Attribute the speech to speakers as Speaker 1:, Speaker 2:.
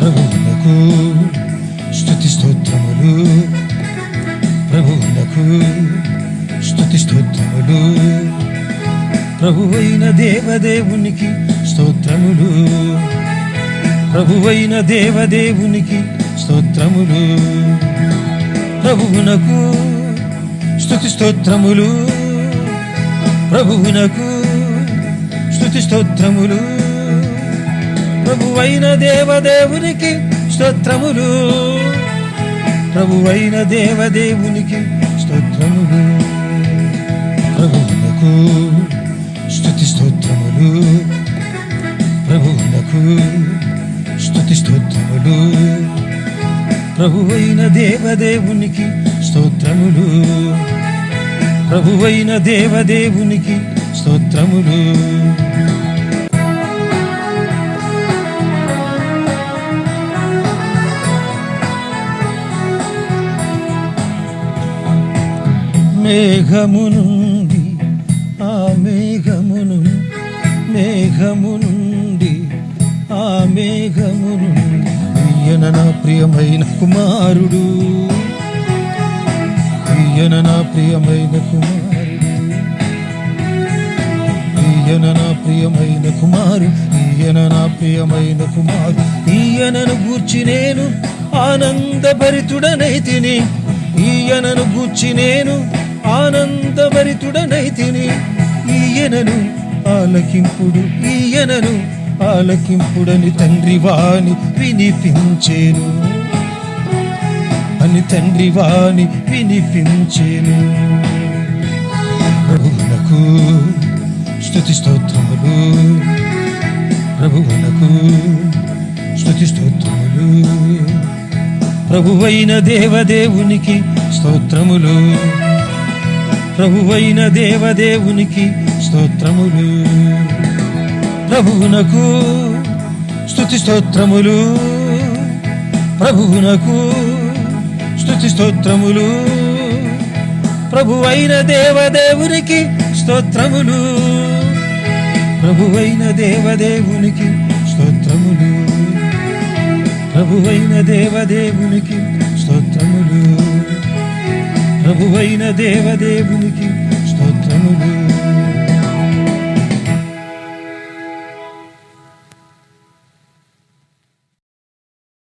Speaker 1: ప్రభువునకు స్తుతి స్తోత్రములు. ప్రభువునకు స్తుతి స్తోత్రములు. ప్రభువైన దేవదేవునికి స్తోత్రములు. ప్రభువైన దేవదేవునికి స్తోత్రములు. ప్రభువునకు స్తుతి స్తోత్రములు. ప్రభువునకు స్థుతి స్తోత్రములు. ప్రభువైన దేవదేవునికి స్తోత్రములు. ప్రభువైన దేవదేవునికి స్తోత్రములు. ప్రభువునకు స్తుతి స్తోత్రములు. ప్రభువునకు స్తుతి స్తోత్రములు. ప్రభువైన దేవదేవునికి స్తోత్రములు. ప్రభువైన దేవదేవునికి స్తోత్రములు. మేఘము నుండి ఆ మేఘమును మేఘము నుండి ఆ మేఘము ఈయన నా ప్రియమైన కుమారుడు. ఈయన నా ప్రియమైన కుమారుడు. ఈయన నా ప్రియమైన కుమారు ఈయన నా ప్రియమైన కుమారు ఈయనను గూర్చి నేను ఆనందభరితుడనైతిని. ఈయనను గూర్చి నేను ఆనందభరితుడనైతిని ఈయనను ఆలకింపుడు ఈయనను ఆలకింపుడని తండ్రి వాణి వినిపించేను. అని తండ్రి వాణి వినిపించేను. ప్రభువునకు స్తుతి స్తోత్రములు ప్రభువునకు స్తుతి స్తోత్రములు ప్రభువైన దేవదేవునికి స్తోత్రములు. ప్రభువైన దేవదేవునికి స్తోత్రములు. ప్రభువునకు స్థుతి స్తోత్రములు. ప్రభువునకు స్థుతి స్తోత్రములు. ప్రభువైన దేవదేవునికి స్తోత్రములు. ప్రభువైన దేవదేవునికి స్తోత్రములు. ప్రభువైన దేవదేవునికి ప్రభువైన దేవదేవునికి